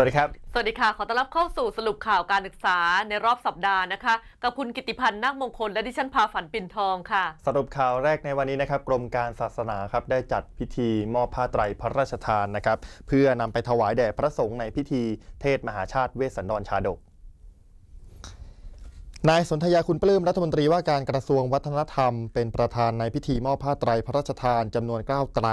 สวัสดีครับ สวัสดีค่ะ ขอต้อนรับเข้าสู่สรุปข่าวการศึกษาในรอบสัปดาห์นะคะ กับคุณกิติพันธ์นาคมงคล และดิฉันพาฝันปิ่นทองค่ะ สรุปข่าวแรกในวันนี้นะครับ กรมการศาสนาครับได้จัดพิธีมอบผ้าไตรพระราชทานนะครับ เพื่อนำไปถวายแด่พระสงฆ์ในพิธีเทศมหาชาติเวสสันดรชาดก นายสนธยาคุณปลื้มรัฐมนตรีว่าการกระทรวงวัฒนธรรม เป็นประธานในพิธีมอบผ้าไตรพระราชทานจำนวน9ไตร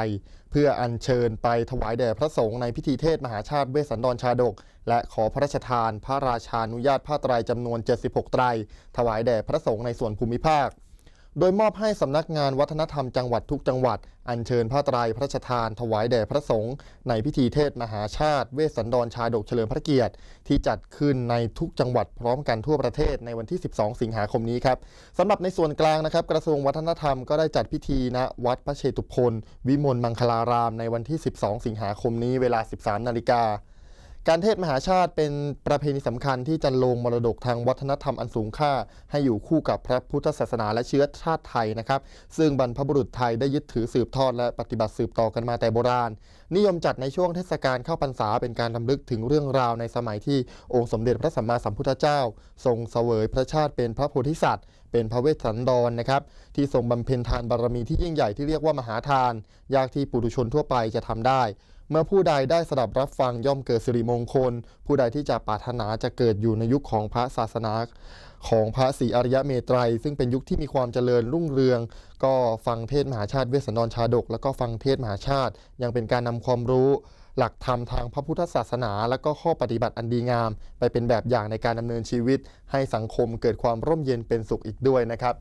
เพื่ออัญเชิญไปถวายแด่พระสงฆ์ในพิธีเทศมหาชาติเวสสันดรชาดก และขอพระราชทาน พระราชานุญาตผ้าไตรจำนวน 76 ไตร ถวายแด่พระสงฆ์ในส่วนภูมิภาค โดยมอบให้สำนักงานวัฒนธรรมจังหวัดทุกจังหวัด อัญเชิญผ้าไตรพระราชทาน ถวายแด่พระสงฆ์ในพิธีเทศมหาชาติ เวสสันดรชาดกเฉลิมพระเกียรติ ที่จัดขึ้นในทุกจังหวัดพร้อมกันทั่วประเทศในวันที่ 12 สิงหาคมนี้ครับสำหรับในส่วนกลางนะครับ กระทรวงวัฒนธรรมก็ได้จัดพิธีณวัดพระเชตุพนวิมลมังคลารามในวันที่ 12 สิงหาคมนี้เวลา 13 นาฬิกา การเทศมหาชาติเป็นประเพณีสำคัญที่จะลงมรดกทางวัฒนธรรมอันสูงค่า ให้อยู่คู่กับพระพุทธศาสนาและเชื้อชาติไทยนะครับ ซึ่งบรรพบุรุษไทยได้ยึดถือสืบทอดและปฏิบัติสืบต่อกันมาแต่โบราณ นิยมจัดในช่วงเทศกาลเข้าพรรษาเป็นการรำลึกถึงเรื่องราวในสมัยที่องค์สมเด็จพระสัมมาสัมพุทธเจ้า ทรงเสวยพระชาติเป็นพระโพธิสัตว์ เป็นพระเวสสันดรนะครับ ที่ทรงบำเพ็ญทานบารมีที่ยิ่งใหญ่ที่เรียกว่ามหาทาน ยากที่ปุถุชนทั่วไปจะทำได้ เมื่อผู้ใดได้สดับรับฟังย่อมเกิดสิริมงคล ผู้ใดที่จะปรารถนาจะเกิดอยู่ในยุคของพระศาสนาของพระศรีอริยเมตไตรซึ่งเป็นยุคที่มีความเจริญรุ่งเรือง ก็ฟังเทศมหาชาติเวสสันดรชาดก แล้วก็ฟังเทศมหาชาติ ยังเป็นการนำความรู้ หลักธรรมทางพระพุทธศาสนา และก็ข้อปฏิบัติอันดีงาม ไปเป็นแบบอย่างในการดำเนินชีวิต ให้สังคมเกิดความร่มเย็นเป็นสุขอีกด้วยนะครับ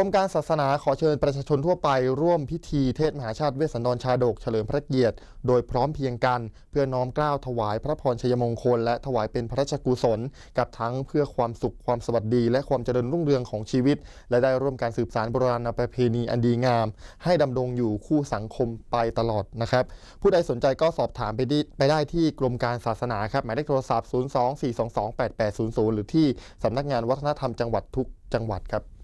กรมการศาสนาขอเชิญประชาชนทั่วไปร่วมพิธีเทศมหาชาติเวสสันดรชาดกเฉลิมพระเกียรติ โดยพร้อมเพียงกัน เพื่อน้อมเกล้าวถวายพระพรชัยมงคล และถวายเป็นพระราชกุศล กับทั้งเพื่อความสุขความสวัสดี และความเจริญรุ่งเรืองของชีวิต และได้ร่วมการสืบสานโบราณประเพณีอันดีงาม ให้ดำรงอยู่คู่สังคมไปตลอดนะครับ ผู้ใดสนใจก็สอบถามไปได้ไปได้ที่กรมการศาสนาครับหมายเลขโทรศัพท์ 024228800 หรือที่สำนักงานวัฒนธรรมจังหวัดทุกจังหวัดครับ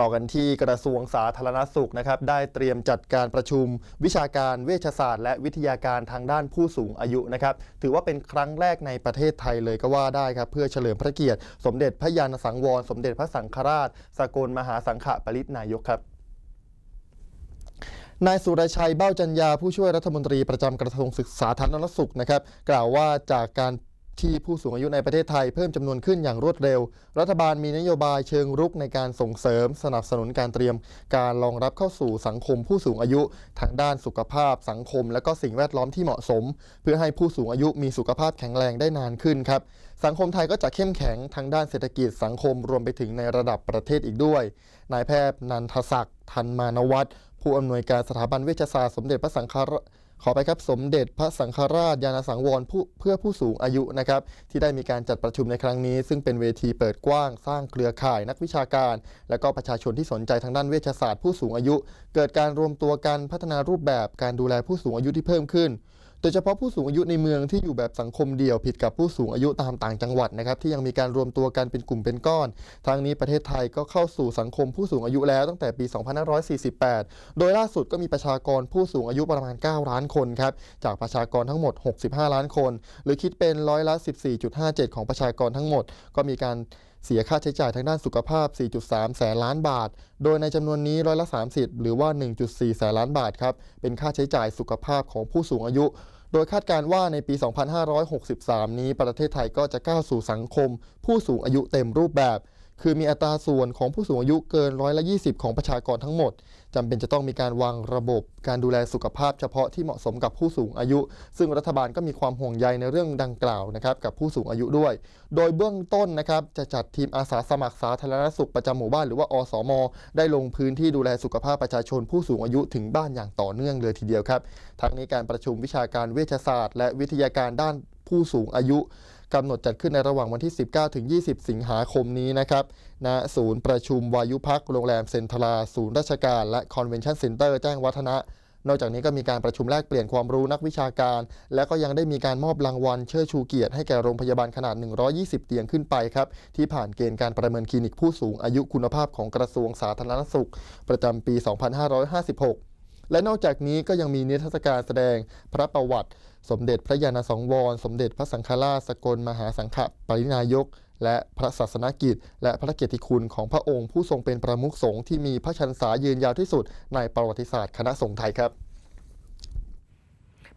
ต่อกันที่กระทรวงสาธารณสุขนะครับได้เตรียมจัดการประชุม วิชาการเวชศาสตร์ และวิทยาการทางด้านผู้สูงอายุนะครับถือว่าเป็นครั้งแรกในประเทศไทยเลยก็ว่าได้ครับเพื่อเฉลิมพระเกียรติ สมเด็จพระยาณสังวร สมเด็จพระสังฆราช สกลมหาสังฆปรินายกครับนายสุรชัยเบ้าจันยาผู้ช่วยรัฐมนตรีประจำกระทรวงศึกษาธารณสุขนะครับ กล่าวว่าจากการ ที่ผู้สูงอายุในประเทศไทยเพิ่มจำนวนขึ้นอย่างรวดเร็ว รัฐบาลมีนโยบายเชิงรุกในการส่งเสริมสนับสนุนการเตรียม การรองรับเข้าสู่สังคมผู้สูงอายุทางด้านสุขภาพ สังคม และก็สิ่งแวดล้อมที่เหมาะสม เพื่อให้ผู้สูงอายุมีสุขภาพแข็งแรงได้นานขึ้นครับ สังคมไทยก็จะเข้มแข็งทางด้านเศรษฐกิจสังคมรวมไปถึงในระดับประเทศอีกด้วย นายแพทย์นันทศักดิ์ทันมานวัฒน์ผู้อำนวยการสถาบันเวชศาสตร์สมเด็จพระสังฆราช ขอไปครับสมเด็จพระสังฆราชยานสังวรเพื่อผู้สูงอายุนะครับที่ได้มีการจัดประชุมในครั้งนี้ ซึ่งเป็นเวทีเปิดกว้างสร้างเครือข่ายนักวิชาการ และก็ประชาชนที่สนใจทางด้านเวชศาสตร์ผู้สูงอายุ เกิดการรวมตัวกันพัฒนารูปแบบการดูแลผู้สูงอายุที่เพิ่มขึ้น โดยเฉพาะผู้สูงอายุในเมืองที่อยู่แบบสังคมเดี่ยวผิดกับผู้สูงอายุตามต่างจังหวัดนะครับที่ยังมีการรวมตัวกันเป็นกลุ่มเป็นก้อน ทางนี้ประเทศไทยก็เข้าสู่สังคมผู้สูงอายุแล้วตั้งแต่ปี 2548 โดยล่าสุดก็มีประชากรผู้สูงอายุประมาณ 9 ล้านคนครับจากประชากรทั้งหมด 65 ล้านคน หรือคิดเป็นร้อยละ 14.57 ของประชากรทั้งหมด ก็มีการ เสียค่าใช้จ่ายทางด้านสุขภาพ 4.3 แสนล้านบาท โดยในจำนวนนี้ร้อยละ 30 หรือว่า 1.4 แสนล้านบาทครับ เป็นค่าใช้จ่ายสุขภาพของผู้สูงอายุ โดยคาดการว่าในปี 2563 นี้ประเทศไทยก็จะก้าวสู่สังคม ผู้สูงอายุเต็มรูปแบบ คือมีอัตราส่วนของผู้สูงอายุเกินร้อยละ 20 ของประชากรทั้งหมดจำเป็นจะต้องมีการวางระบบ การดูแลสุขภาพเฉพาะที่เหมาะสมกับผู้สูงอายุ ซึ่งรัฐบาลก็มีความห่วงใยในเรื่องดังกล่าวนะครับกับผู้สูงอายุด้วย โดยเบื้องต้นนะครับจะจัดทีมอาสาสมัครสาธารณสุขประจำหมู่บ้านหรือว่าอสม ได้ลงพื้นที่ดูแลสุขภาพประชาชนผู้สูงอายุถึงบ้านอย่างต่อเนื่องเลยทีเดียวครับ ทั้งนี้การประชุมวิชาการเวชศาสตร์ และวิทยาการด้านผู้สูงอายุ กำหนดจัดขึ้นในระหว่างวันที่ 19 ถึง 20 สิงหาคมนี้นะครับณศูนย์ประชุมวายุพักโรงแรมเซ็นทราศูนย์ราชการ และคอนเวนชั่นเซ็นเตอร์แจ้งวัฒนะนอกจากนี้ก็มีการประชุมแลกเปลี่ยนความรู้นักวิชาการ และก็ยังได้มีการมอบรางวัลเชิดชูเกียรติให้แก่โรงพยาบาลขนาด 120 เตียงขึ้นไปครับ ที่ผ่านเกณฑ์การประเมินคลินิกผู้สูงอายุคุณภาพของกระทรวงสาธารณสุข ประจำปี 2556 และนอกจากนี้ก็ยังมีนิทรรศการแสดงพระประวัติ สมเด็จพระยาณสังวร สมเด็จพระสังฆราชสกลมหาสังฆปรินายก และพระศาสนกิจ และพระเกียรติคุณของพระองค์ผู้ทรงเป็นประมุขสงฆ์ที่มีพระชันษายืนยาวที่สุดในประวัติศาสตร์คณะสงฆ์ไทยครับ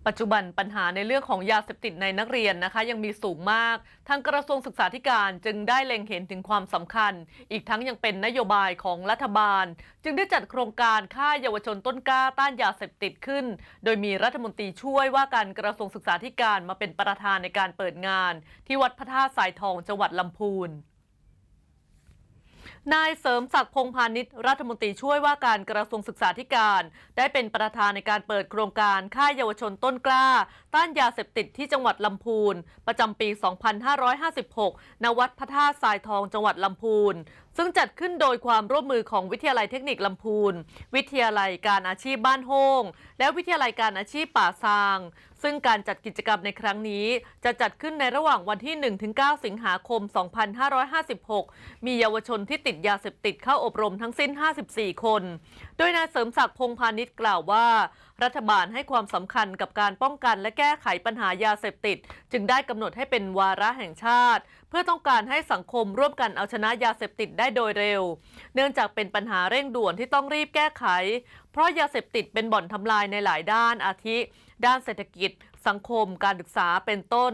ปัจจุบันปัญหาในเรื่องของยาเสพติดในนักเรียนนะคะ ยังมีสูงมาก ทางกระทรวงศึกษาธิการจึงได้เล็งเห็นถึงความสำคัญ อีกทั้งยังเป็นนโยบายของรัฐบาล จึงได้จัดโครงการค่ายเยาวชนต้นกล้าต้านยาเสพติดขึ้น โดยมีรัฐมนตรีช่วยว่าการกระทรวงศึกษาธิการมาเป็นประธานในการเปิดงาน ที่วัดพระธาตุสายทองจังหวัดลำพูน นายเสริมศักดิ์พงษ์พาณิชย์รัฐมนตรีช่วยว่าการกระทรวงศึกษาธิการ ได้เป็นประธานในการเปิดโครงการค่ายเยาวชนต้นกล้า ต้านยาเสพติดที่จังหวัดลำพูน ประจำปี 2556 ณ วัดพระธาตุทรายทองจังหวัดลำพูน ซึ่งจัดขึ้นโดยความร่วมมือของวิทยาลัยเทคนิคลำพูน วิทยาลัยการอาชีพบ้านโฮงและวิทยาลัยการอาชีพป่าซาง ซึ่งการจัดกิจกรรมในครั้งนี้ จะจัดขึ้นในระหว่างวันที่ 1-9 สิงหาคม 2556 มีเยาวชนที่ติดยาเสพติดเข้าอบรมทั้งสิ้น 54 คน โดยนายเสริมศักดิ์พงพาณิชย์กล่าวว่า รัฐบาลให้ความสำคัญกับการป้องกันและแก้ไขปัญหายาเสพติด จึงได้กำหนดให้เป็นวาระแห่งชาติ เพื่อต้องการให้สังคมร่วมกันเอาชนะยาเสพติดได้โดยเร็ว เนื่องจากเป็นปัญหาเร่งด่วนที่ต้องรีบแก้ไข เพราะยาเสพติดเป็นบ่อนทำลายในหลายด้านอาทิ ด้านเศรษฐกิจ สังคม การศึกษาเป็นต้น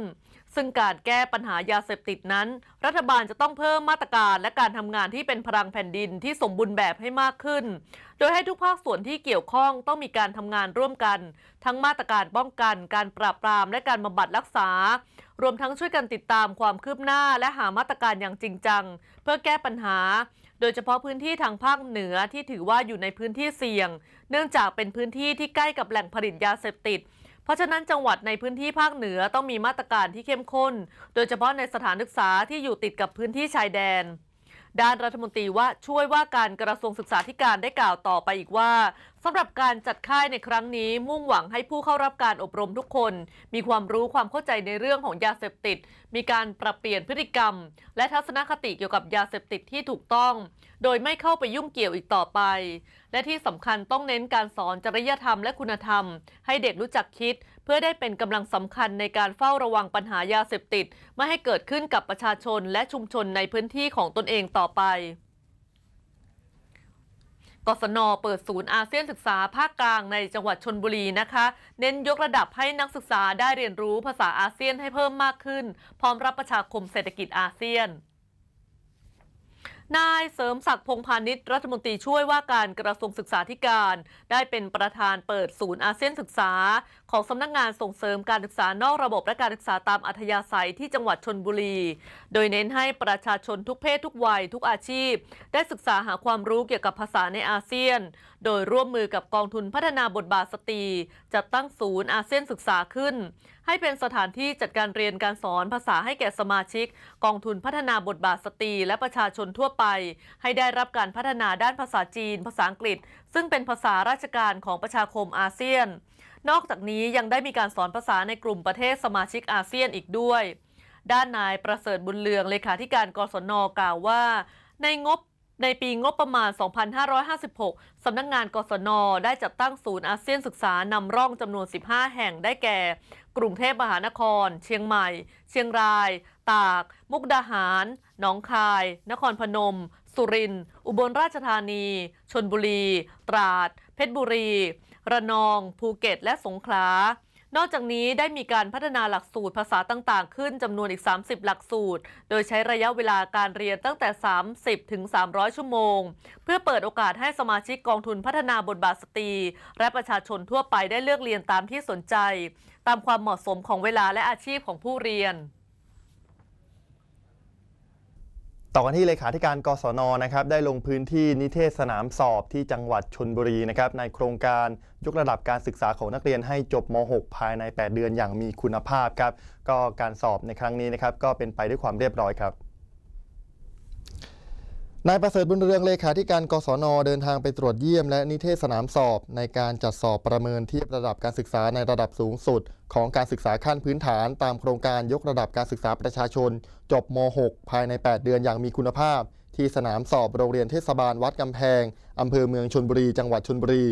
ซึ่งการแก้ปัญหายาเสพติดนั้น รัฐบาลจะต้องเพิ่มมาตรการและการทำงานที่เป็นพลังแผ่นดินที่สมบูรณ์แบบให้มากขึ้น โดยให้ทุกภาคส่วนที่เกี่ยวข้องต้องมีการทำงานร่วมกัน ทั้งมาตรการป้องกัน การปราบปรามและการบำบัดรักษา รวมทั้งช่วยกันติดตามความคืบหน้าและหามาตรการอย่างจริงจัง เพื่อแก้ปัญหาโดยเฉพาะพื้นที่ทางภาคเหนือที่ถือว่าอยู่ในพื้นที่เสี่ยง เนื่องจากเป็นพื้นที่ที่ใกล้กับแหล่งผลิตยาเสพติด ราะฉะนั้นจังหวัดในพื้นที่ภาคเหนือต้องมีมาตรการที่เข้มข้น โดยเฉพาะในสถานศึกษาที่อยู่ติดกับพื้นที่ชายแดน ด้านรัฐมนตรีว่าช่วยว่าการกระทรวงศึกษาธิการได้กล่าวต่อไปอีกว่าสำหรับการจัดค่ายในครั้งนี้มุ่งหวังให้ผู้เข้ารับการอบรมทุกคน มีความรู้ความเข้าใจในเรื่องของยาเสพติด มีการปรับเปลี่ยนพฤติกรรม และทัศนคติเกี่ยวกับยาเสพติดที่ถูกต้อง โดยไม่เข้าไปยุ่งเกี่ยวอีกต่อไป และที่สำคัญต้องเน้นการสอนจริยธรรมและคุณธรรม ให้เด็กรู้จักคิด พื่อได้เป็นกำลังสำคัญในการเฝ้าระวังปัญหายาเสพติด ไม่ให้เกิดขึ้นกับประชาชนและชุมชนในพื้นที่ของตนเองต่อไปกศนเปิดศูนย์อาเซียนศึกษาภาคกลางในจังหวัดชนบุรีนะคะ เน้นยกระดับให้นักศึกษาได้เรียนรู้ภาษาอาเซียนให้เพิ่มมากขึ้น พร้อมรับประชาคมเศรษฐกิจอาเซียนนายเสริมศักดิ์พงพาณิชย์รัฐมนตรีช่วยว่าการกระทรวงศึกษาธิการ ได้เป็นประธานเปิดศูนย์อาเซียนศึกษา ของสำนักงานส่งเสริมการศึกษานอกระบบและการศึกษาตามอัธยาศัยที่จังหวัดชนบุรี โดยเน้นให้ประชาชนทุกเพศทุกวัยทุกอาชีพ ได้ศึกษาหาความรู้เกี่ยวกับภาษาในอาเซียน โดยร่วมมือกับกองทุนพัฒนาบทบาทสตรีจัดตั้งศูนย์อาเซียนศึกษาขึ้น ให้เป็นสถานที่จัดการเรียนการสอนภาษาให้แก่สมาชิก กองทุนพัฒนาบทบาทสตรีและประชาชนทั่วไป ให้ได้รับการพัฒนาด้านภาษาจีน ภาษาอังกฤษ ซึ่งเป็นภาษาราชการของประชาคมอาเซียน นอกจากนี้ยังได้มีการสอนภาษาในกลุ่มประเทศสมาชิกอาเซียนอีกด้วย ด้านนายประเสริฐบุญเลืองเลขาธิการกศนกล่าวว่า ในงบในปีงบประมาณ 2556 สำนักงงานกศน ได้จัดตั้งศูนย์อาเซียนศึกษานำร่องจำนวน 15 แห่งได้แก่ กรุงเทพมหานคร เชียงใหม่ เชียงราย ตาก มุกดาหาร หนองคาย นครพนม สุรินทร์ อุบลราชธานี ชนบุรี ตราด เพชรบุรี ระนอง ภูเก็ต และสงขลา นอกจากนี้ได้มีการพัฒนาหลักสูตรภาษาต่างๆ ขึ้นจำนวนอีก 30 หลักสูตร โดยใช้ระยะเวลาการเรียนตั้งแต่ 30 ถึง 300 ชั่วโมง เพื่อเปิดโอกาสให้สมาชิกกองทุนพัฒนาบทบาทสตรี และประชาชนทั่วไปได้เลือกเรียนตามที่สนใจ ตามความเหมาะสมของเวลาและอาชีพของผู้เรียน ต่อกันที่เลขาธิการกศนนะครับได้ลงพื้นที่นิเทศสนามสอบที่จังหวัดชนบุรีนะครับในโครงการยกระดับการศึกษาของนักเรียนให้จบม .6 ภายใน 8 เดือนอย่างมีคุณภาพครับก็การสอบในครั้งนี้นะครับก็เป็นไปด้วยความเรียบร้อยครับ นายประเสริฐบุญเรืองเลขาธิการกศนเดินทางไปตรวจเยี่ยม และนิเทศสนามสอบในการจัดสอบประเมินเทียบระดับการศึกษาในระดับสูงสุด ของการศึกษาขั้นพื้นฐาน ตามโครงการยกระดับการศึกษาประชาชน จบม .6 ภายใน 8 เดือนอย่างมีคุณภาพ ที่สนามสอบโรงเรียนเทศบาลวัดกำแพงอำเภอเมืองชนบุรี จังหวัดชนบุรี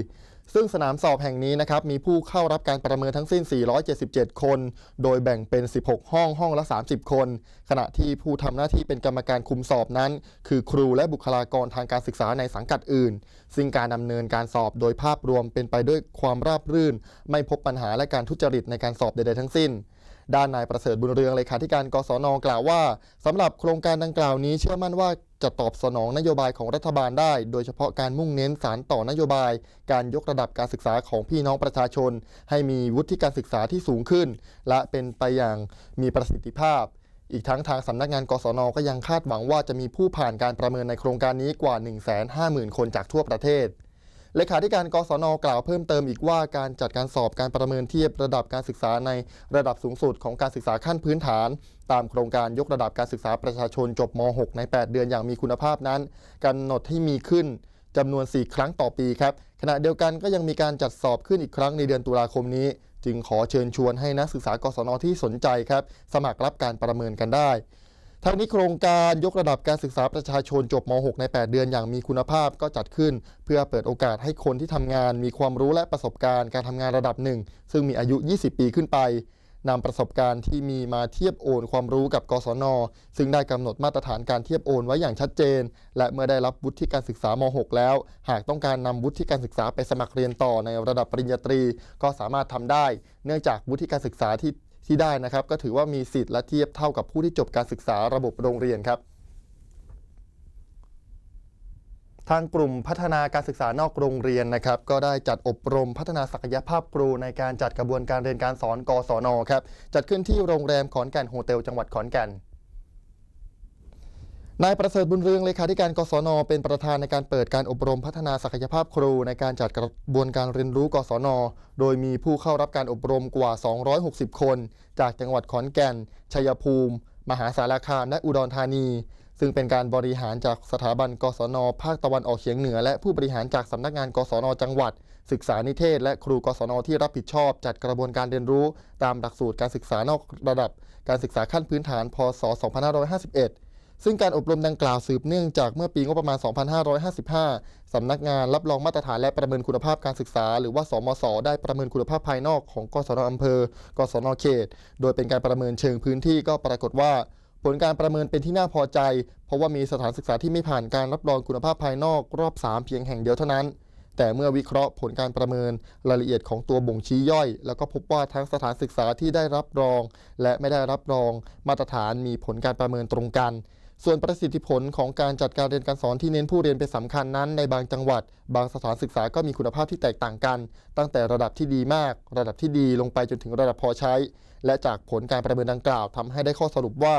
ซึ่งสนามสอบแห่งนี้นะครับมีผู้เข้ารับการประเมินทั้งสิ้น 477 คน โดยแบ่งเป็น 16 ห้องห้องละ 30 คน ขณะที่ผู้ทำหน้าที่เป็นกรรมการคุมสอบนั้น คือครูและบุคลากรทางการศึกษาในสังกัดอื่น ซึ่งการดำเนินการสอบโดยภาพรวมเป็นไปด้วยความราบรื่น ไม่พบปัญหาและการทุจริตในการสอบใดๆทั้งสิ้นด้านนายประเสริฐบุญเรืองเลขาธิการกศนกล่าวว่าสำหรับโครงการดังกล่าวนี้เชื่อมั่นว่า จะตอบสนองนโยบายของรัฐบาลได้ โดยเฉพาะการมุ่งเน้นสารต่อนโยบาย การยกระดับการศึกษาของพี่น้องประชาชน ให้มีวุฒิการศึกษาที่สูงขึ้น และเป็นไปอย่างมีประสิทธิภาพ อีกทั้งทางสำนักงานกศนก็ยังคาดหวังว่าจะมีผู้ผ่านการประเมินในโครงการนี้กว่า 150,000 คนจากทั่วประเทศ เลขาธิการกศนกล่าวเพิ่มเติมอีกว่าการจัดการสอบการประเมินเทียบระดับการศึกษาในระดับสูงสุดของการศึกษาขั้นพื้นฐาน ตามโครงการยกระดับการศึกษาประชาชนจบม .6 ใน 8 เดือนอย่างมีคุณภาพนั้นกำหนดให้มีขึ้นจำนวน 4 ครั้งต่อปีครับ ขณะเดียวกันก็ยังมีการจัดสอบขึ้นอีกครั้งในเดือนตุลาคมนี้ จึงขอเชิญชวนให้นักศึกษากศนที่สนใจครับ สมัครรับการประเมินกันได้ ทั้งนี้โครงการยกระดับการศึกษาประชาชนจบม .6 ใน 8 เดือนอย่างมีคุณภาพก็จัดขึ้น เพื่อเปิดโอกาสให้คนที่ทำงานมีความรู้และประสบการณ์การทำงานระดับหนึ่ง ซึ่งมีอายุ 20 ปีขึ้นไปนำประสบการณ์ที่มีมาเทียบโอนความรู้กับกศน ซึ่งได้กำหนดมาตรฐานการเทียบโอนไว้อย่างชัดเจน และเมื่อได้รับวุฒิการศึกษาม .6 แล้ว หากต้องการนำวุฒิการศึกษาไปสมัครเรียนต่อในระดับปริญญาตรี ก็สามารถทำได้ เนื่องจากวุฒิการศึกษาที่ ที่ได้นะครับ ก็ถือว่ามีสิทธิ์และเทียบเท่ากับผู้ที่จบการศึกษาระบบโรงเรียนครับ ทางกลุ่มพัฒนาการศึกษานอกโรงเรียนนะครับ ก็ได้จัดอบรมพัฒนาศักยภาพครูในการจัดกระบวนการเรียนการสอนกศนครับจัดขึ้นที่โรงแรมขอนแก่นโฮเทลจังหวัดขอนแก่น นายประเสริฐบุญเรืองเลขาธิการกศน เป็นประธานในการเปิดการอบรมพัฒนาศักยภาพครู ในการจัดกระบวนการเรียนรู้กศน โดยมีผู้เข้ารับการอบรมกว่า 260 คน จากจังหวัดขอนแก่น ชัยภูมิ มหาสารคามและอุดรธานี ซึ่งเป็นการบริหารจากสถาบันกศน ภาคตะวันออกเฉียงเหนือ และผู้บริหารจากสำนักงานกศน จังหวัด ศึกษานิเทศ และครูกศนที่รับผิดชอบ จัดกระบวนการเรียนรู้ ตามหลักสูตรการศึกษานอกระดับ การศึกษาขั้นพื้นฐาน พศ 2551 ซึ่งการอบรมดังกล่าวสืบเนื่องจากเมื่อปีงบประมาณ 2555 สำนักงานรับรองมาตรฐานและประเมินคุณภาพการศึกษา หรือว่า สมศได้ประเมินคุณภาพภายนอกของกศนอำเภอ กศนเขต โดยเป็นการประเมินเชิงพื้นที่ก็ปรากฏว่า ผลการประเมินเป็นที่น่าพอใจ เพราะว่ามีสถานศึกษาที่ไม่ผ่านการรับรองคุณภาพภายนอกรอบ 3 เพียงแห่งเดียวเท่านั้นแต่เมื่อวิเคราะห์ผลการประเมินรายละเอียดของตัวบ่งชี้ย่อย แล้วก็พบว่าทั้งสถานศึกษาที่ได้รับรอง และไม่ได้รับรอง มาตรฐานมีผลการประเมินตรงกัน ส่วนประสิทธิผลของการจัดการเรียนการสอนที่เน้นผู้เรียนเป็นสำคัญนั้น ในบางจังหวัด บางสถานศึกษาก็มีคุณภาพที่แตกต่างกัน ตั้งแต่ระดับที่ดีมาก ระดับที่ดีลงไปจนถึงระดับพอใช้ และจากผลการประเมินดังกล่าวทำให้ได้ข้อสรุปว่า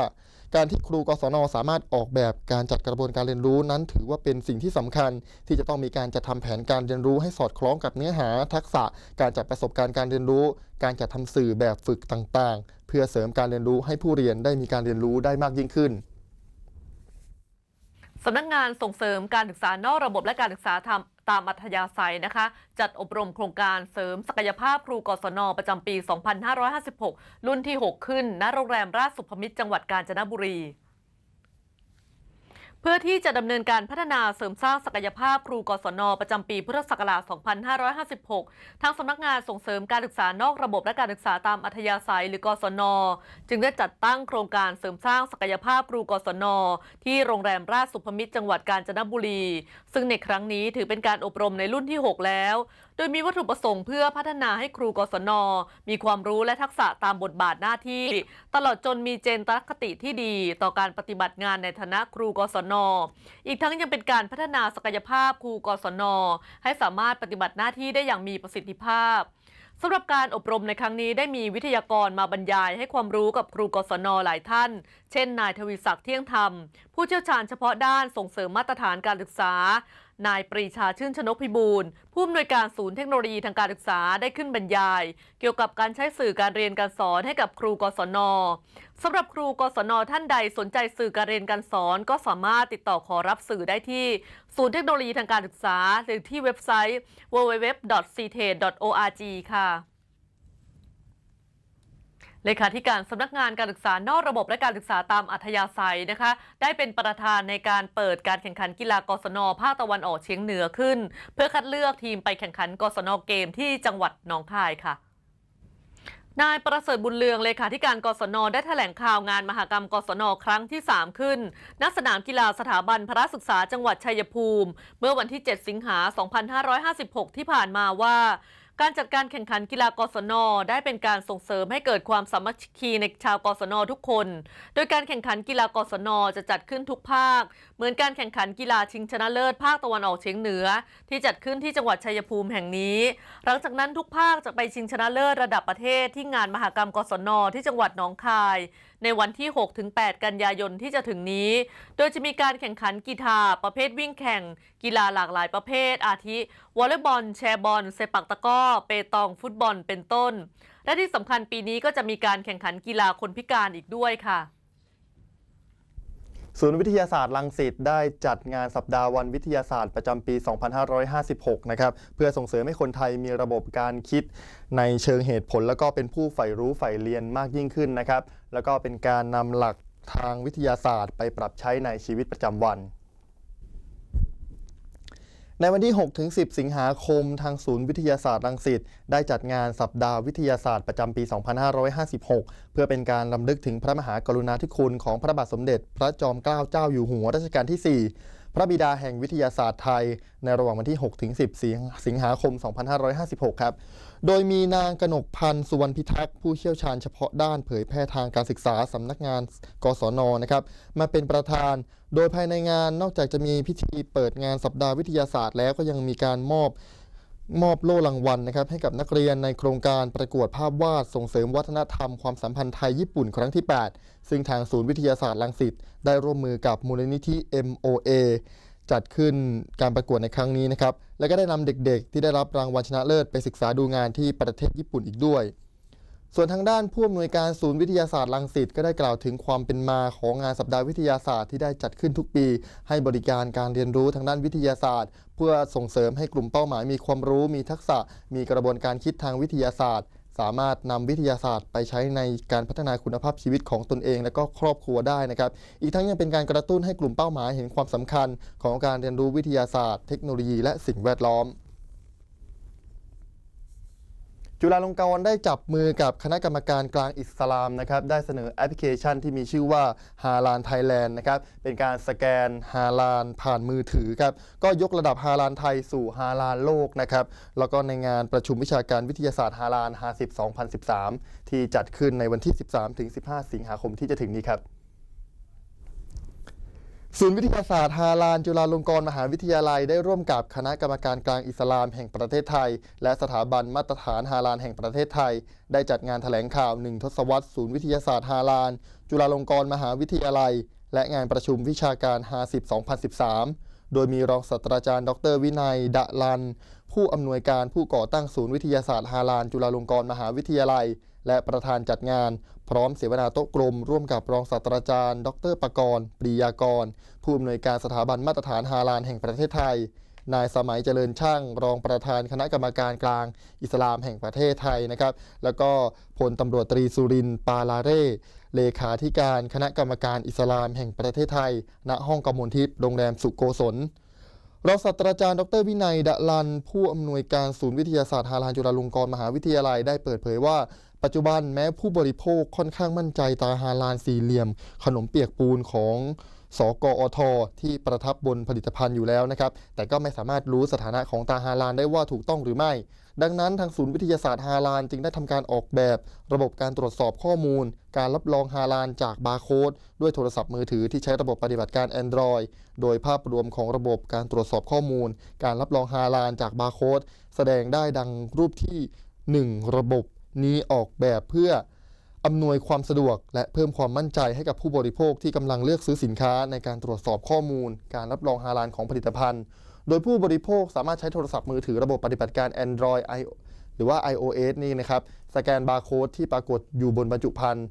การที่ครูกศนสามารถออกแบบการจัดกระบวนการเรียนรู้นั้น ถือว่าเป็นสิ่งที่สำคัญ ที่จะต้องมีการจัดทำแผนการเรียนรู้ให้สอดคล้องกับเนื้อหา ทักษะ การจัดประสบการณ์การเรียนรู้ การจัดทำสื่อแบบฝึกต่างๆ เพื่อเสริมการเรียนรู้ให้ผู้เรียนได้มีการเรียนรู้ได้มากยิ่งขึ้น สำนักงานส่งเสริมการศึกษานอกระบบและการศึกษาธรรมตามอัธยาศัยนะคะ จัดอบรมโครงการเสริมศักยภาพครูกศนประจำปี 2556 รุ่นที่ 6 ขึ้นณโรงแรมราชสุภมิตรจังหวัดกาญจนบุรี เพื่อที่จะดำเนินการพัฒนาเสริมสร้างศักยภาพครูกศน ประจำปีพุทธศักราช 2556 ทางสำนักงานส่งเสริมการศึกษานอกระบบและการศึกษาตามอัธยาศัยหรือกศน จึงได้จัดตั้งโครงการเสริมสร้างศักยภาพครูกศน ที่โรงแรมราชสุภมิตรจังหวัดกาญจนบุรี ซึ่งในครั้งนี้ถือเป็นการอบรมในรุ่นที่ 6 แล้ว ดยมีวัตถุประสงค์เพื่อพัฒนาให้ครูกศน มีความรู้และทักษะตามบทบาทหน้าที่ ตลอดจนมีเจนตคติที่ดี ต่อการปฏิบัติงานในฐานะครูกศน อีกทั้งยังเป็นการพัฒนาศักยภาพครูกศน ให้สามารถปฏิบัติหน้าที่ได้อย่างมีประสิทธิภาพสำหรับการอบรมในครั้งนี้ได้มีวิทยากรมาบรรยายให้ความรู้กับครูกศนหลายท่าน เช่น นายทวีศักดิ์เที่ยงธรรม ผู้เชี่ยวชาญเฉพาะด้านส่งเสริมมาตรฐานการศึกษา นายปรีชาชื่นชนกพิบูลผู้อำนวยการศูนย์เทคโนโลยีทางการศึกษาได้ขึ้นบรรยาย เกี่ยวกับการใช้สื่อการเรียนการสอนให้กับครูกศนสำหรับครูกศนท่านใดสนใจสื่อการเรียนการสอนก็สามารถติดต่อขอรับสื่อได้ที่ ศูนย์เทคโนโลยีทางการศึกษา หรือที่เว็บไซต์ www.cte.org ค่ะ เลขาธิการสำนักงานการศึกษานอกระบบและการศึกษาตามอัธยาศัยนะคะ ได้เป็นประธานในการเปิดการแข่งขันกีฬากศนภาคตะวันออกเฉียงเหนือขึ้น เพื่อคัดเลือกทีมไปแข่งขันกศนเกมที่จังหวัดหนองคายค่ะนายประเสริฐบุญเลืองเลขาธิการกศนได้แถลงข่าวงานมหกรรมกศนครั้งที่ 3 ขึ้น ณ สนามกีฬาสถาบันพระศึกษาจังหวัดชัยภูมิ เมื่อวันที่ 7 สิงหา 2556 ที่ผ่านมาว่า การจัดการแข่งขันกีฬากศน ได้เป็นการส่งเสริมให้เกิดความสามัคคีในชาวกศนทุกคน โดยการแข่งขันกีฬากศน จะจัดขึ้นทุกภาค เหมือนการแข่งขันกีฬาชิงชนะเลิศภาคตะวันออกเฉียงเหนือ ที่จัดขึ้นที่จังหวัดชัยภูมิแห่งนี้ หลังจากนั้นทุกภาคจะไปชิงชนะเลิศระดับประเทศที่งานมหกรรมกศน ที่จังหวัดหนองคาย ในวันที่ 6-8 กันยายนที่จะถึงนี้ โดยจะมีการแข่งขันกีฬาประเภทวิ่งแข่ง กีฬาหลากหลายประเภท อาทิ วอลเลย์บอล แชร์บอลเซปักตะก้อ เปตอง ฟุตบอล เป็นต้น และที่สำคัญปีนี้ก็จะมีการแข่งขันกีฬาคนพิการอีกด้วยค่ะ ศูนย์วิทยาศาสตร์ลังสิตได้จัดงานสัปดาห์วันวิทยาศาสตร์ประจำปี 2556 นะครับ เพื่อส่งเสริมให้คนไทยมีระบบการคิดในเชิงเหตุผล แล้วก็เป็นผู้ใฝ่รู้ใฝ่เรียนมากยิ่งขึ้นนะครับ แล้วก็เป็นการนำหลักทางวิทยาศาสตร์ไปปรับใช้ในชีวิตประจำวัน ในวันที่ 6 ถึง 10 สิงหาคม ทางศูนย์วิทยาศาสตร์รังสิตได้จัดงานสัปดาห์วิทยาศาสตร์ประจำปี 2556 เพื่อเป็นการรำลึกถึงพระมหากรุณาธิคุณของพระบาทสมเด็จ พระจอมเกล้าเจ้าอยู่หัวรัชกาลที่ 4 พระบิดาแห่งวิทยาศาสตร์ไทย ในระหว่างวันที่ 6 ถึง 10 สิงสิงหาคม 2556 ครับ โดยมีนางกนกพันธ์สุวรรณพิทักษ์ผู้เชี่ยวชาญเฉพาะด้านเผยแพร่ทางการศึกษาสำนักงานกศนนะครับมาเป็นประธาน โดยภายในงานนอกจากจะมีพิธีเปิดงานสัปดาห์วิทยาศาสตร์แล้วก็ยังมีการมอบมอบโล่รางวัลนะครับให้กับนักเรียนในโครงการประกวดภาพวาดส่งเสริมวัฒนธรรมความสัมพันธ์ไทยญี่ปุ่นครั้งที่ 8 ซึ่งทางศูนย์วิทยาศาสตร์ลังสิตได้ร่วมมือกับมูลนิธิ MOA จัดขึ้นการประกวดในครั้งนี้นะครับ และก็ได้นำเด็กๆ ที่ได้รับรางวัลชนะเลิศไปศึกษาดูงานที่ประเทศญี่ปุ่นอีกด้วย ส่วนทางด้านผู้อำนวยการศูนย์วิทยาศาสตร์ลังสิตก็ได้กล่าวถึงความเป็นมาของงานสัปดาห์วิทยาศาสตร์ที่ได้จัดขึ้นทุกปี ให้บริการการเรียนรู้ทางด้านวิทยาศาสตร์ เพื่อส่งเสริมให้กลุ่มเป้าหมายมีความรู้ มีทักษะ มีกระบวนการคิดทางวิทยาศาสตร์ สามารถนำวิทยาศาสตร์ไปใช้ในการพัฒนาคุณภาพชีวิตของตนเอง และก็ครอบครัวได้นะครับ อีกทั้งยังเป็นการกระตุ้นให้กลุ่มเป้าหมายเห็นความสำคัญ ของการเรียนรู้วิทยาศาสตร์ เทคโนโลยีและสิ่งแวดล้อม จุฬาลงกรณ์ได้จับมือกับคณะกรรมการกลางอิสลามนะครับได้เสนอแอปพลิเคชันที่มีชื่อว่าฮาลานไทยแลนด์นะครับเป็นการสแกนฮาลานผ่านมือถือครับก็ยกระดับฮาลานไทยสู่ฮาลานโลกนะครับแล้วก็ในงานประชุมวิชาการวิทยาศาสตร์ฮาลานฮาสิบ2013 ที่จัดขึ้นในวันที่ 13-15 สิงหาคมที่จะถึงนี้ครับ ศูนย์วิทยาศาสตร์ฮาลานจุฬาลงกรณ์มหาวิทยาลัยได้ร่วมกับคณะกรรมการกลางอิสลามแห่งประเทศไทย และสถาบันมาตรฐานฮาลานแห่งประเทศไทย ได้จัดงานแถลงข่าวหนึ่งทศวรรษศูนย์วิทยาศาสตร์ฮาลาน จุฬาลงกรณ์มหาวิทยาลัย และงานประชุมวิชาการฮาสิบ2013 โดยมีรองศาสตราจารย์ ดร วินัย ดะลัน ผู้อำนวยการผู้ก่อตั้งศูนย์วิทยาศาสตร์ฮาลานจุฬาลงกรณ์มหาวิทยาลัย และประธานจัดงาน พร้อมเสวนาโต๊ะกลม ร่วมกับรองศาสตราจารย์ ดรปกรณ์ปรียากร ผู้อำนวยการสถาบันมาตรฐานฮาลานแห่งประเทศไทย นายสมัยเจริญช่าง รองประธานคณะกรรมการกลาง อิสลามแห่งประเทศไทยนะครับ แล้วก็พลตำรวจตรีสุรินทร์ปาลาเร่เลขาธิการคณะกรรมการอิสลามแห่งประเทศไทย ณห้องกมลทิพย์โรงแรมสุโกศลรองศาสตราจารย์ดรวินัยดะลัน ผู้อำนวยการศูนย์วิทยาศาสตร์ฮาลานจุฬาลงกรณ์มหาวิทยาลัยได้เปิดเผยว่า ปัจจุบันแม้ผู้บริโภคค่อนข้างมั่นใจตาฮาลานสี่เหลี่ยม ขนมเปียกปูนของสกอทที่ประทับบนผลิตภัณฑ์อยู่แล้วนะครับ แต่ก็ไม่สามารถรู้สถานะของตาฮาลานได้ว่าถูกต้องหรือไม่ ดังนั้นทางศูนย์วิทยาศาสตร์ฮาลานจึงได้ทำการออกแบบ ระบบการตรวจสอบข้อมูล การรับรองฮาลานจากบาร์โค้ดด้วยโทรศัพท์มือถือที่ใช้ระบบปฏิบัติการ Android โดยภาพรวมของระบบการตรวจสอบข้อมูล การรับรองฮาลานจากบาร์โค้ดแสดงได้ดังรูปที่ 1 ระบบ นี้ออกแบบเพื่ออำนวยความสะดวก และเพิ่มความมั่นใจให้กับผู้บริโภคที่กำลังเลือกซื้อสินค้า ในการตรวจสอบข้อมูล การรับรองฮาลานของผลิตภัณฑ์ โดยผู้บริโภคสามารถใช้โทรศัพท์มือถือระบบปฏิบัติการ Android i หรือว่า iOS นี่นะครับสแกนบาร์โค้ดที่ปรากฏอยู่บนบรรจุภัณฑ์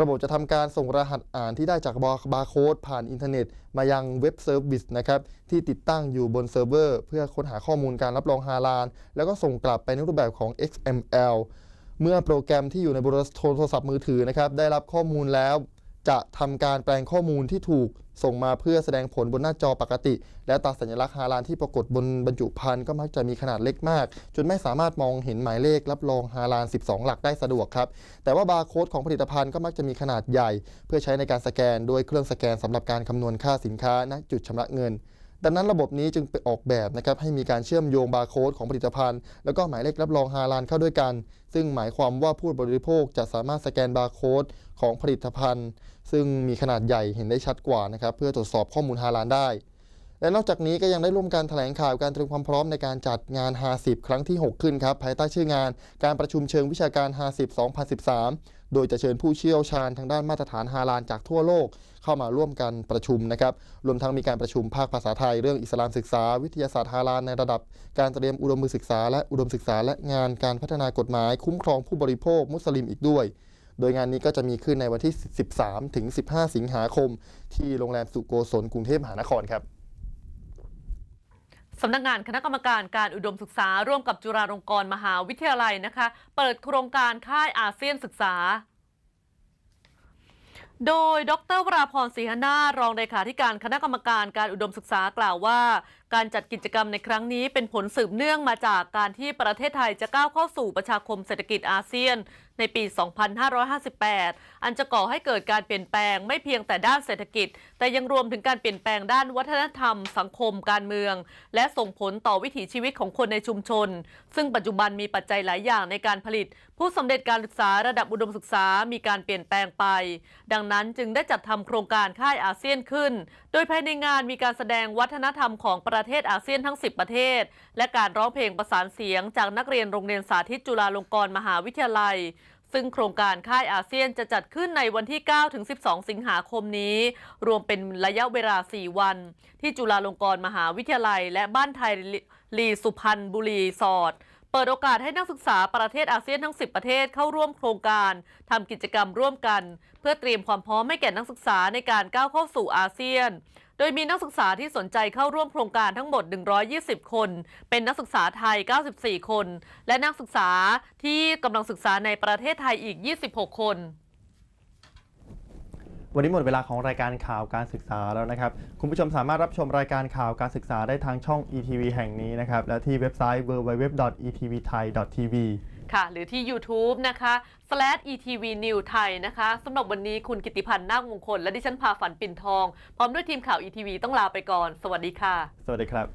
ระบบจะทำการส่งรหัสอ่านที่ได้จากบาร์บาร์โค้ดผ่านอินเทอร์เน็ต มายังเว็บเซิร์ฟวิสนะครับที่ติดตั้งอยู่บนเซิร์ฟเวอร์ เพื่อค้นหาข้อมูลการรับรองฮาลาลแล้วก็ส่งกลับไปในรูปแบบของ XML เมื่อโปรแกรมที่อยู่ในบนโทรศัพท์มือถือนะครับได้รับข้อมูลแล้ว จะทำการแปลงข้อมูลที่ถูกส่งมาเพื่อแสดงผลบนหน้าจอปกติ และตาสัญลักษณ์ฮาลาลที่ปรากฏบนบรรจุภัณฑ์ก็มักจะมีขนาดเล็กมาก จนไม่สามารถมองเห็นหมายเลขรับรองฮาลาล12 หลักได้สะดวกครับ แต่ว่าบาร์โค้ดของผลิตภัณฑ์ก็มักจะมีขนาดใหญ่ เพื่อใช้ในการสแกนโดยเครื่องสแกนสำหรับการคำนวณค่าสินค้าณจุดชำระเงิน ดังนั้นระบบนี้จึงไปออกแบบนะครับให้มีการเชื่อมโยงบาร์โค้ดของผลิตภัณฑ์ แล้วก็หมายเลขรับรองฮาลาลเข้าด้วยกัน ซึ่งหมายความว่าผู้บริโภคจะสามารถสแกนบาร์โค้ดของผลิตภัณฑ์ ซึ่งมีขนาดใหญ่เห็นได้ชัดกว่านะครับเพื่อตรวจสอบข้อมูลฮาลาลได้ และนอกจากนี้ก็ยังได้ร่วมกันแถลงข่าวการเตรียมความพร้อมในการจัดงานฮาสิบครั้งที่ 6 ขึ้นครับภายใต้ชื่องาน การประชุมเชิงวิชาการฮาสิบ2013 โดยจะเชิญผู้เชี่ยวชาญทางด้านมาตรฐานฮาลาลจากทั่วโลก เข้ามาร่วมกันประชุมนะครับ รวมทั้งมีการประชุมภาคภาษาไทย เรื่องอิสลามศึกษา วิทยาศาสตร์ฮาลาลในระดับ การเตรียมอุดมศึกษา และอุดมศึกษา และงานการพัฒนากฎหมาย คุ้มครองผู้บริโภค มุสลิมอีกด้วย โดยงานนี้ก็จะมีขึ้นในวันที่ 13 ถึง 15 สิงหาคม ที่โรงแรมสุโกศลกรุงเทพมหานครครับ สำนักงานคณะกรรมการการอุดมศึกษาร่วมกับจุฬาลงกรณ์มหาวิทยาลัยนะคะ เปิดโครงการค่ายอาเซียนศึกษา โดย ดรวราพรศรีหนารองเลขาธิการคณะกรรมการการอุดมศึกษากล่าวว่า การจัดกิจกรรมในครั้งนี้เป็นผลสืบเนื่องมาจากการที่ประเทศไทยจะก้าวเข้าสู่ประชาคมเศรษฐกิจอาเซียน ในปี 2558 อันจะก่อให้เกิดการเปลี่ยนแปลงไม่เพียงแต่ด้านเศรษฐกิจ แต่ยังรวมถึงการเปลี่ยนแปลงด้านวัฒนธรรม สังคม การเมือง และส่งผลต่อวิถีชีวิตของคนในชุมชน ซึ่งปัจจุบันมีปัจจัยหลายอย่างในการผลิต ผู้สำเร็จการศึกษาระดับอุดมศึกษามีการเปลี่ยนแปลงไป ดังนั้นจึงได้จัดทำโครงการค่ายอาเซียนขึ้น โดยภายในงานมีการแสดงวัฒนธรรมของประประเทศอาเซียนทั้ง 10 ประเทศ และการร้องเพลงประสานเสียงจากนักเรียนโรงเรียนสาธิตจุฬาลงกรณ์มหาวิทยาลัย ซึ่งโครงการค่ายอาเซียนจะจัดขึ้นในวันที่ 9 ถึง 12 สิงหาคมนี้ รวมเป็นระยะเวลา 4 วัน ที่จุฬาลงกรณ์มหาวิทยาลัย และบ้านไทยลีสุพรรณบุรีสอดเปิดโอกาสให้นักศึกษาประเทศอาเซียนทั้ง 10 ประเทศเข้าร่วมโครงการทำกิจกรรมร่วมกัน เพื่อเตรียมความพร้อมให้แก่นักศึกษาในการก้าวเข้าสู่อาเซียน โดยมีนักศึกษาที่สนใจเข้าร่วมโครงการทั้งหมด 120 คน เป็นนักศึกษาไทย 94 คน และนักศึกษาที่กำลังศึกษาในประเทศไทยอีก 26 คนวันนี้หมดเวลาของรายการข่าวการศึกษาแล้วนะครับ คุณผู้ชมสามารถรับชมรายการข่าวการศึกษาได้ทางช่อง ETV แห่งนี้นะครับ และที่เว็บไซต์ www.etvthai.tv ค่ะ หรือที่ YouTube นะคะ slash etv new thai นะคะสำหรับวันนี้คุณกิติพันธ์นาคมงคล และดิฉันพาฝันปิ่นทอง พร้อมด้วยทีมข่าว ETV ต้องลาไปก่อน สวัสดีค่ะ สวัสดีครับ